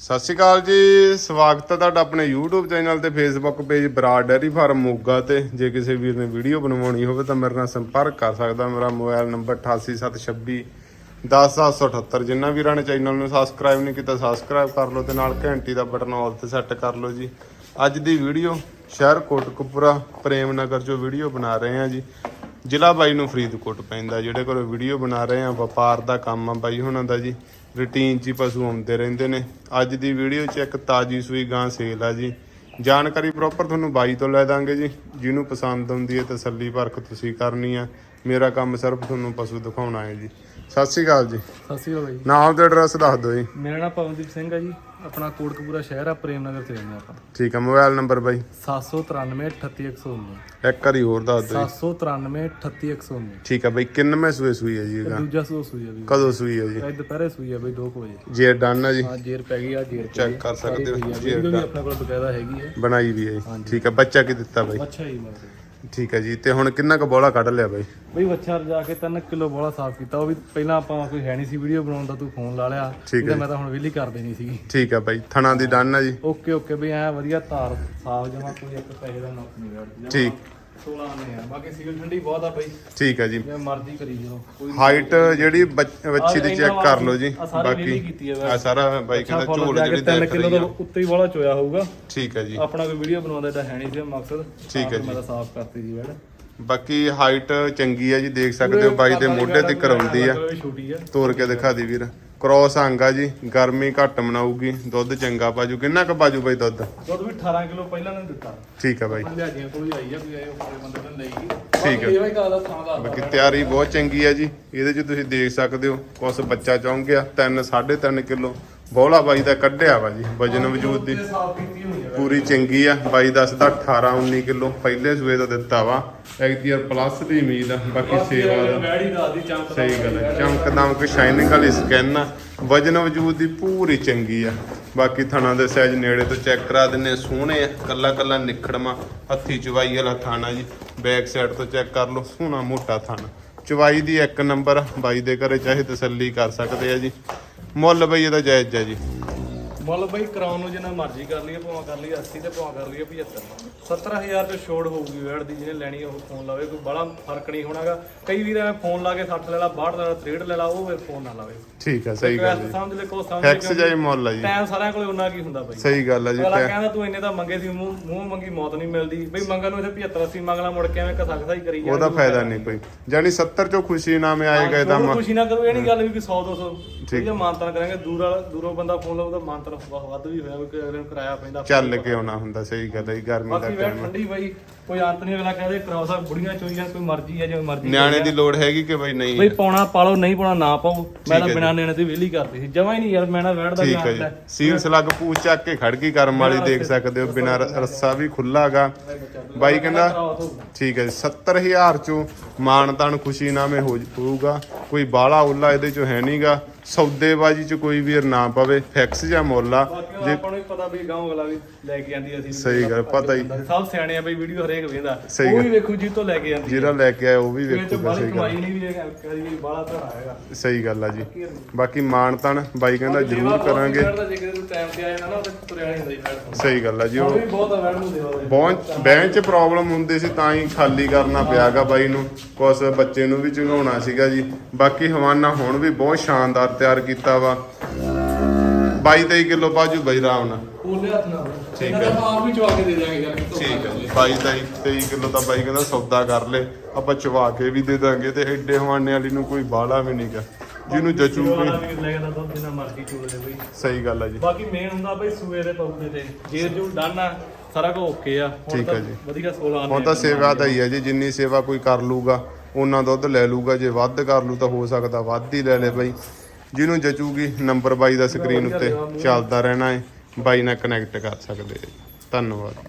ਸਤਿ ਸ਼੍ਰੀ ਅਕਾਲ ਜੀ, ਸਵਾਗਤ ਹੈ ਤੁਹਾਡਾ ਆਪਣੇ YouTube ਚੈਨਲ ਤੇ, Facebook page Brar dairy farm Moga ਤੇ। ਜੇ ਕਿਸੇ ਵੀਰ ਨੇ ਵੀਡੀਓ ਬਣਵਾਉਣੀ ਹੋਵੇ ਤਾਂ ਮੇਰੇ ਨਾਲ ਸੰਪਰਕ ਕਰ ਸਕਦਾ, ਮੇਰਾ ਮੋਬਾਈਲ ਨੰਬਰ 88726 10778 ਜਿੰਨਾ ਵੀਰਾਂ ਨੇ ਚੈਨਲ ਨੂੰ ਸਬਸਕ੍ਰਾਈਬ ਨਹੀਂ ਕੀਤਾ ਸਬਸਕ੍ਰਾਈਬ ਕਰ ਲਓ ਤੇ ਨਾਲ ਘੰਟੀ ਦਾ ਬਟਨ ਆਲ ਤੇ ਸੈੱਟ ਕਰ ਲਓ ਜੀ। ਅੱਜ ਦੀ ਵੀਡੀਓ ਸ਼ਹਿਰ ਕੋਟਕਪੂਰਾ ਪ੍ਰੇਮ ਨਗਰ ਚੋਂ ਵੀਡੀਓ ਬਣਾ ਰਹੇ ਹਾਂ ਜੀ। ਜ਼ਿਲ੍ਹਾ ਬਾਈ ਨੂੰ ਫਰੀਦਕੋਟ ਪੈਂਦਾ, ਜਿਹੜੇ ਕੋਲ ਵੀਡੀਓ ਬਣਾ ਰਹੇ ਆ, ਵਪਾਰ ਦਾ ਕੰਮ ਆ ਬਾਈ ਹੁਣਾਂ ਦਾ ਜੀ। ਰੂਟੀਨ 'ਚ ਹੀ ਪਸ਼ੂ ਆਉਂਦੇ ਰਹਿੰਦੇ ਨੇ। ਅੱਜ ਦੀ ਵੀਡੀਓ 'ਚ ਇੱਕ ਤਾਜੀ ਸੂਈ ਗਾਂ ਸੇਲ ਆ ਜੀ। ਜਾਣਕਾਰੀ ਪ੍ਰੋਪਰ ਤੁਹਾਨੂੰ ਬਾਈ ਤੋਂ ਲੈ ਦਾਂਗੇ ਜੀ। ਜਿਹਨੂੰ ਪਸੰਦ ਆਉਂਦੀ ਹੈ ਤਸੱਲੀ ਪਰਖ ਤੁਸੀਂ ਕਰਨੀ ਆ। ਮੇਰਾ ਕੰਮ ਸਿਰਫ ਤੁਹਾਨੂੰ ਪਸ਼ੂ ਦਿਖਾਉਣਾ ਹੈ ਜੀ। ਸਤਿ ਸ਼੍ਰੀ ਅਕਾਲ ਜੀ। ਸਤਿ ਸ਼੍ਰੀ ਅਕਾਲ ਬਾਈ। ਨਾਮ ਤੇ ਐਡਰੈਸ ਦੱਸ ਦਿਓ ਜੀ। ਮੇਰਾ ਨਾਮ ਪਵਨਦੀਪ ਸਿੰਘ ਹੈ ਜੀ। ਆਪਣਾ ਕੋਟਕਪੂਰਾ ਸ਼ਹਿਰ ਆ ਪ੍ਰੇਮ ਨਗਰ ਤੇ ਰਹਿੰਦੇ ਆਪਾਂ। ਠੀਕ ਆ ਮੋਬਾਈਲ ਨੰਬਰ ਬਾਈ। 793 38119 ਇੱਕ ਵਾਰੀ ਹੋਰ ਦੱਸ ਦਿਓ ਜੀ। 793 38119 ਠੀਕ ਆ ਬਾਈ ਕਿੰਨਵੇਂ ਸੂਏ ਸੂਈ ਹੈ ਜੀ ਇਹ ਗਾਂ ਦੂਜਾ ਸੂ ਸੂਈ ਆ ਵੀ। ਕਦੋਂ ਸੂਈ ਹੈ ਜੀ? ਅੱਜ ਦੁਪਹਿਰੇ ਸੂਈ ਆ ਬਈ 2 ਵਜੇ। ਜੇ ਡਨ ਆ ਜੀ। ਹਾਂ ਜੇਰ ਪੈ ਗਈ ਆ ਜੇਰ ਪੈ ਚੈੱਕ ਗਈ। ਕਰ ਸਕਦੇ ਹੋ ਸਾਰੀ ਜੇਰ ਵੀਡੀਓ ਦਾ ਵੀ ਆਪਣੇ ਕੋਲ ਬਕਾਇਦਾ ਹੈਗੀ ਹੈ ਬਣਾਈ ਵੀ ਹੈ ਜੀ। ਠੀਕ ਆ ਬੱਚਾ ਕੀ ਦਿੱਤਾ ਬਾਈ? ਅੱਛਾ ਹੀ ਮਤਲਬ ਠੀਕ ਹੈ ਜੀ ਤੇ ਹੁਣ ਕਿੰਨਾ ਕੁ ਬੋਲਾ ਕੱਢ ਲਿਆ ਬਾਈ? ਬਈ ਵੱਛਾ ਰਜਾ ਕੇ 3 ਕਿਲੋ ਬੋਲਾ ਸਾਫ਼ ਕੀਤਾ। ਉਹ ਵੀ ਪਹਿਲਾਂ ਆਪਾਂ ਕੋਈ ਹੈ ਨਹੀਂ ਸੀ ਵੀਡੀਓ ਬਣਾਉਣ ਦਾ ਤੂੰ ਫੋਨ ਲਾ ਲਿਆ। ਠੀਕ ਹੈ ਮੈਂ ਤਾਂ ਹੁਣ ਵਿਲੀ ਕਰ ਦੇਣੀ ਸੀਗੀ। ਠੀਕ ਹੈ ਬਾਈ ਥਣਾ ਦੀ ਡਨ ਆ ਜੀ। ਓਕੇ ਓਕੇ ਬਈ ਐ ਵਧੀਆ ਧਾਰ ਸਾਫ਼ ਜਮਾ ਕੋਈ ਇੱਕ ਪੈਸੇ ਦਾ ਨੁਕਸ ਨਹੀਂ ਵੜਦੀ ਠੀਕ। 16 ਨੇ ਆ। ਬਾਕੀ ਸੀਲ ਠੰਡੀ ਬਹੁਤ ਆ ਬਈ। ਠੀਕ ਹੈ ਜੀ। ਜਿਵੇਂ ਮਰਜ਼ੀ ਕਰੀ ਜਾਓ। ਕੋਈ ਹਾਈਟ ਜਿਹੜੀ ਬੱਚ- ਬੱਚੀ ਦੀ ਚੈੱਕ ਕਰ ਲਓ ਜੀ। ਆਹ ਸਾਰੀ ਬਾਕੀ ਰੀਲੀ ਕੀਤੀ ਹੈ ਆ ਸਾਰਾ ਬਾਈ ਕਹਿੰਦਾ ਝੋਲ ਜਿਹੜੀ 3 ਦੇਖ ਕਿਲੋ ਰਹੀ ਦਾ ਆ। ਉੱਤੇ ਹੀ ਵਾਲਾ ਚੋਇਆ ਹੋਊਗਾ। ਠੀਕ ਹੈ ਜੀ। ਆਪਣਾ ਕੋਈ ਵੀਡੀਓ ਬਣਾਉਂਦਾ ਤਾਂ ਹੈ ਨਹੀਂ ਸੀ ਮਕਸਦ। ਠੀਕ ਹੈ ਆਪ ਮੈਂ ਤਾਂ ਸਾਫ਼ ਕਰਤੀ ਸੀ ਵੈੜ। ਬਾਕੀ ਹਾਈਟ ਚੰਗੀ ਆ ਜੀ ਦੇਖ ਸਕਦੇ ਹੋ ਬਾਈ ਦੇ ਮੋਢੇ ਤੇ ਕਰਾਉਂਦੀ ਆ। ਛੋਟੀ ਆ। ਤੋੜ ਕੇ ਦਿਖਾ ਦੀ ਵੀਰ। ਕ੍ਰੋਸ ਅੰਗ ਆ ਜੀ ਗਰਮੀ ਘੱਟ ਮਨਾਊਗੀ ਦੁੱਧ ਚੰਗਾ ਪਾਜੂ। ਕਿੰਨਾ ਕੁ ਪਾਜੂ ਬਾਈ ਦੁੱਧ? ਦੁੱਧ ਵੀ 18 ਕਿਲੋ ਪਹਿਲਾਂ ਨੇ ਦਿੱਤਾ। ਠੀਕ ਬਾਈ। ਲਿਆਜੀਆਂ ਆਈ ਆ ਕੋਈ ਆਏ ਉਹ ਬੰਦੇ ਨੇ ਲਈ। ਠੀਕ ਹੈ। ਇਹ ਵੀ ਕਾਲਾ ਥਾਂ ਦਾ ਬਾਕੀ ਤਿਆਰੀ ਬਹੁਤ ਚੰਗੀ ਆ ਜੀ। ਇਹਦੇ 'ਚ ਤੁਸੀਂ ਦੇਖ ਸਕਦੇ ਹੋ ਕੁਛ ਬੱਚਾ ਚੌਂਕ ਗਿਆ 3 3.5 ਕਿਲੋ। ਬੋਲਾ ਬਾਈ ਦਾ ਕੱਢਿਆ ਵਾ ਜੀ ਵਜਨ ਵਜੂਦ ਦੀ। ਪੂਰੀ ਚੰਗੀ ਆ ਬਾਈ ਦੱਸਦਾ 18 19 ਕਿਲੋ ਪਹਿਲੇ ਸੂਏ ਦਾ ਦਿੱਤਾ ਵਾ। ਐਕਟੀਅਰ ਪਲੱਸ ਦੀ ਉਮੀਦ ਆ ਬਾਕੀ ਸੇਵਾ ਦਾ ਸਹੀ ਗੱਲ ਹੈ ਚਮਕ ਦਮਕ ਸ਼ਾਈਨਿੰਗ ਵਾਲੀ ਸਕਿਨ ਆ। ਵਜਨ ਵਜੂਦ ਦੀ ਪੂਰੀ ਚੰਗੀ ਆ। ਬਾਕੀ ਥਣਾ ਦੇ ਸਾਈਜ਼ ਨੇੜੇ ਤੋਂ ਚੈੱਕ ਕਰਾ ਦਿੰਨੇ ਸੋਹਣੇ ਆ ਕੱਲਾ ਕੱਲਾ ਨਿਖੜਮਾ ਹੱਥੀ ਚਵਾਈ ਵਾਲਾ ਥਾਣਾ ਜੀ। ਬੈਕ ਸਾਈਡ ਤੋਂ ਚੈੱਕ ਕਰ ਲਓ ਸੋਹਣਾ ਮੋਟਾ ਥਾਣਾ। ਚਵਾਈ ਦੀ ਇੱਕ ਨੰਬਰ ਬਾਈ ਦੇ ਘਰੇ ਚਾਹੇ ਤਸੱਲੀ ਕਰ ਸਕਦੇ ਆ ਜੀ। ਮੁੱਲ ਬਈ ਇਹਦਾ ਜਾਇਜ਼ ਆ ਜੀ। ਮੁੱਲ ਬਈ ਕਰਾਉਣ ਨੂੰ ਜਿੰਨਾ ਮਰਜ਼ੀ ਕਰ ਲਈਏ ਭਾਵੇਂ ਕਰ ਲਈਏ 80 ਤੇ ਭਾਵੇਂ ਕਰ ਲਈਏ 75 70000 ਤੇ ਛੋੜ ਹੋਊਗੀ ਵੈੜ ਦੀ ਜਿਹਨੇ ਲੈਣੀ ਉਹ ਫੋਨ ਲਾਵੇ ਕੋਈ ਬੜਾ ਫ਼ਰਕ ਨਹੀਂ ਹੋਣਾਗਾ। ਕਈ ਵੀਰ ਐ ਫੋਨ ਲਾ ਕੇ 60 ਲੈ ਲਾ 62 ਲੈ ਲਾ 63 ਲੈ ਲਾ ਉਹ ਫਿਰ ਫੋਨ ਨਾ ਲਾਵੇ। ਠੀਕ ਆ ਸਹੀ ਗੱਲ ਹੈ ਸਮਝ ਲੈ ਕੋ ਸਮਝ ਫਿਕਸ ਜਾਈ ਮੁੱਲ ਆ ਜੀ। ਟਾਈਮ ਸਾਰਿਆਂ ਕੋਲੇ ਉਹਨਾਂ ਕੀ ਹੁੰਦਾ ਬਈ। ਸਹੀ ਗੱਲ ਆ ਜੀ ਅਗਲਾ ਕਹਿੰਦਾ ਤੂੰ ਇੰਨੇ ਤਾਂ ਮੰਗੇ ਸੀ ਮੂੰਹ ਮੂੰਹ ਮੰਗੀ ਮੌਤ ਨਹੀਂ ਮਿਲਦੀ। ਬਈ ਮੰਗਣ ਨੂੰ ਇੱਥੇ 75 80 ਮੰਗਲਾ ਮੁੜ ਕੇ ਐਵੇਂ ਕਸਾ ਕਸਾ ਹੀ ਕਰੀ ਜਾ ਉਹਦਾ ਫਾਇਦਾ ਨਹੀਂ ਕੋਈ। ਜਾਨੀ 70 ਚੋਂ ਖੁਸ਼ੀ ਨਾਮੇ ਆਏਗਾ ਇਹਦਾ ਮ- ਖੁਸ਼ੀ ਨਾ ਕਰੋ ਇਹ ਨਹੀਂ ਗੱਲ ਵੀ ਕਿ 100 200 ਠੀਕ। ਹੈ ਮਾਨਤਨ ਕਰਾਂਗੇ। ਦੂਰ ਵਾਲਾ ਦੂਰੋਂ ਬੰਦਾ ਫੋਨ ਲਾਉਂਦਾ ਮਾਨਤਨ ਵੱਧ ਵੀ ਹੋਇਆ ਕਿ ਅਗਲੇ ਨੂੰ ਕਿਰਾਇਆ ਪੈਂਦਾ ਚੱਲ ਕੇ ਆਉਣਾ ਹੁੰਦਾ ਸਹੀ ਗੱਲ ਹੈ ਜੀ, ਗਰਮੀ ਦਾ ਬਾਕੀ ਟਾਈਮ ਠੰਡੀ ਬਾਈ ਕੋਈ ਅੰਤ ਨਹੀਂ ਅਗਲਾ ਕਹਦੇ ਕਰਾਉਸਾ ਬੁੜੀਆਂ ਚੋਈਆਂ ਕੋਈ ਮਰਜ਼ੀ ਹੈ ਜਿਵੇਂ ਮਰਜ਼ੀ ਨਿਆਣੇ ਦੀ ਲੋੜ ਹੈਗੀ ਕਿ ਬਈ ਨਹੀਂ? ਬਈ ਪਾਉਣਾ ਪਾਲੋ ਨਹੀਂ ਪਾਉਣਾ ਨਾ ਪਾਓ। ਮੈਂ ਤਾਂ ਬਿਨਾਂ ਨਿਆਣੇ ਤੇ ਵਿਹਲੀ ਕਰਦੀ ਸੀ। ਜਮਾ ਹੀ ਨਹੀਂ ਯਾਰ ਮੈਂ ਨਾ ਵੈਟ ਦਾ ਠੀਕ ਹੈ ਜੀ। ਸੀਲ ਸਲੱਗ ਪੂਛ ਚੱਕ ਕੇ ਖੜਕੀ ਕਰਮ ਵਾਲੀ ਦੇਖ ਸਕਦੇ ਹੋ ਬਿਨਾਂ ਰ- ਰੱਸਾ ਵੀ ਖੁੱਲਾਗਾ ਬਾਈ ਕਹਿੰਦਾ ਠੀਕ ਹੈ ਜੀ 70000 ਚੋਂ ਮਾਨਤਾਨ ਖੁਸ਼ੀ ਨਾਮੇ ਹੋ ਹੋਊਗਾ। ਕੋਈ ਬਾਲਾ ਉੱਲਾ ਇਹਦੇ ਚੋਂ ਹੈ ਨਹੀਂਗਾ ਸੌਦੇਬਾਜੀ ਚ ਕੋਈ ਵੀਰ ਨਾ ਪਵੇ ਫਿਕਸ ਜਾਂ ਮੁੱਲ ਆ। ਜੇ ਆਪਾਂ ਨੂੰ ਵੀ ਪਤਾ ਵੀ ਗਾਉਂ ਅਗਲਾ ਵੀ ਲੈ ਕੇ ਜਾਂਦੀ ਅਸੀਂ ਸਹੀ ਗੱਲ ਪਤਾ ਹੀ। ਸਭ ਸਿਆਣੇ ਆ ਬਈ ਵੀਡੀਓ ਹਰੇਕ ਵੇਂਦਾ ਸਹੀ ਉਹ ਵੀ ਵੇਖੂ ਜੀ ਤੋਂ ਲੈ ਕੇ ਜਾਂਦੀ ਜਿਹੜਾ ਲੈ ਕੇ ਆਇਆ ਉਹ ਵੀ ਵੇਖੂਗਾ ਬਾਲੀ ਸਹੀ ਗੱਲ। ਕਮਾਈ ਨਹੀਂ ਵੀ ਇਹ ਕਰੀ ਬਾਲਾ ਧੜਾ ਹੈਗਾ। ਸਹੀ ਗੱਲ ਆ ਜੀ। ਬਾਕੀ ਮਾਨਤਾਨ ਬਾਈ ਕਹਿੰਦਾ ਜ਼ਰੂਰ ਕਰਾਂਗੇ। ਜੇ ਕਿਤੇ ਤੂੰ ਟਾਈਮ ਤੇ ਆ ਜਾਣਾ ਨਾ ਉਹ ਤੁਰਿਆ ਨਹੀਂ ਹੁੰਦਾ ਜੀ ਫੈਟ ਸਹੀ ਗੱਲ ਆ ਜੀ ਉਹ ਉਹ ਵੀ ਬਹੁਤ ਆ ਵੈੜ ਨੂੰ ਦੇਵਾ ਦੇ ਬਹੁਤ ਬੈਂਚ ਚ ਪ੍ਰੋਬਲਮ ਹੁੰਦੀ ਸੀ ਤਾਂ ਹੀ ਖਾਲੀ ਕਰਨਾ ਪਿਆਗਾ ਬਾਈ ਨੂੰ। ਕੁਛ ਬੱਚੇ ਨੂੰ ਵੀ ਚੰਗਾਉਣਾ ਸੀਗਾ ਜੀ। ਬਾਕੀ ਹਵਾਨਾ ਹੁਣ ਵੀ ਬਹੁਤ ਸ਼ਾਨਦਾਰ ਤਿਆਰ ਕੀਤਾ ਵਾ। 22 23 ਕਿਲੋ ਬਾਜੂ ਬਾਈ ਰਾਮ ਨਾਲ। ਪੂਲੇ ਹੱਥ ਨਾਲ। ਠੀਕ ਹੈ। ਆਪ ਵੀ ਚਵਾ ਕੇ ਦੇ ਦਾਂਗੇ ਯਾਰ ਕਿਤੋਂ ਠੀਕ ਹੈ। 22 23 23 ਕਿਲੋ ਤਾਂ ਬਾਈ ਕਹਿੰਦਾ ਸੌਦਾ ਕਰ ਲੈ ਆਪਾਂ ਚਵਾ ਕੇ ਵੀ ਦੇ ਦਾਂਗੇ ਤੇ ਐਡੇ ਹਵਾਨੇ ਵਾਲੀ ਨੂੰ ਕੋਈ ਬਾਲਾ ਵੀ ਨਹੀਂਗਾ ਜਿਹਨੂੰ ਜਚੂਗੀ ਵਾਲਾ ਵੀ ਲੈ ਕੇ ਦਾ ਦੁੱਧ ਜਿੰਨਾ ਮਰਜ਼ੀ ਚੋਲ ਦੇ ਬਈ। ਸਹੀ ਗੱਲ ਆ ਜੀ। ਬਾਕੀ ਮੇਨ ਹੁੰਦਾ ਬਈ ਸੂਏ ਦੇ ਪੌਦੇ ਤੇ। ਜੇਰ ਜੂ ਡਨ ਆ ਸਾਰਾ ਕੁਝ ਓਕੇ ਆ। ਹੁਣ ਠੀਕ ਤਾਂ ਹੈ ਜੀ। ਵਧੀਆ 16 ਆਨੇ ਹੁਣ ਤਾਂ ਸੇਵਾ ਦਾ ਹੀ ਹੈ ਜੀ ਜਿੰਨੀ ਸੇਵਾ ਕੋਈ ਕਰ ਲੂਗਾ ਉਹਨਾਂ ਦੁੱਧ ਲੈ ਲੂਗਾ ਜੇ ਵੱਧ ਕਰ ਲੂ ਤਾਂ ਹੋ ਸਕਦਾ ਵੱਧ ਹੀ ਲੈ ਲੈ ਬਾਈ। ਜਿਹਨੂੰ ਜਚੂਗੀ ਨੰਬਰ ਬਾਈ ਦਾ ਸਕਰੀਨ ਉੱਤੇ ਚੱਲਦਾ ਰਹਿਣਾ ਹੈ ਬਾਈ ਨਾਲ ਕਨੈਕਟ ਕਰ ਸਕਦੇ। ਧੰਨਵਾਦ।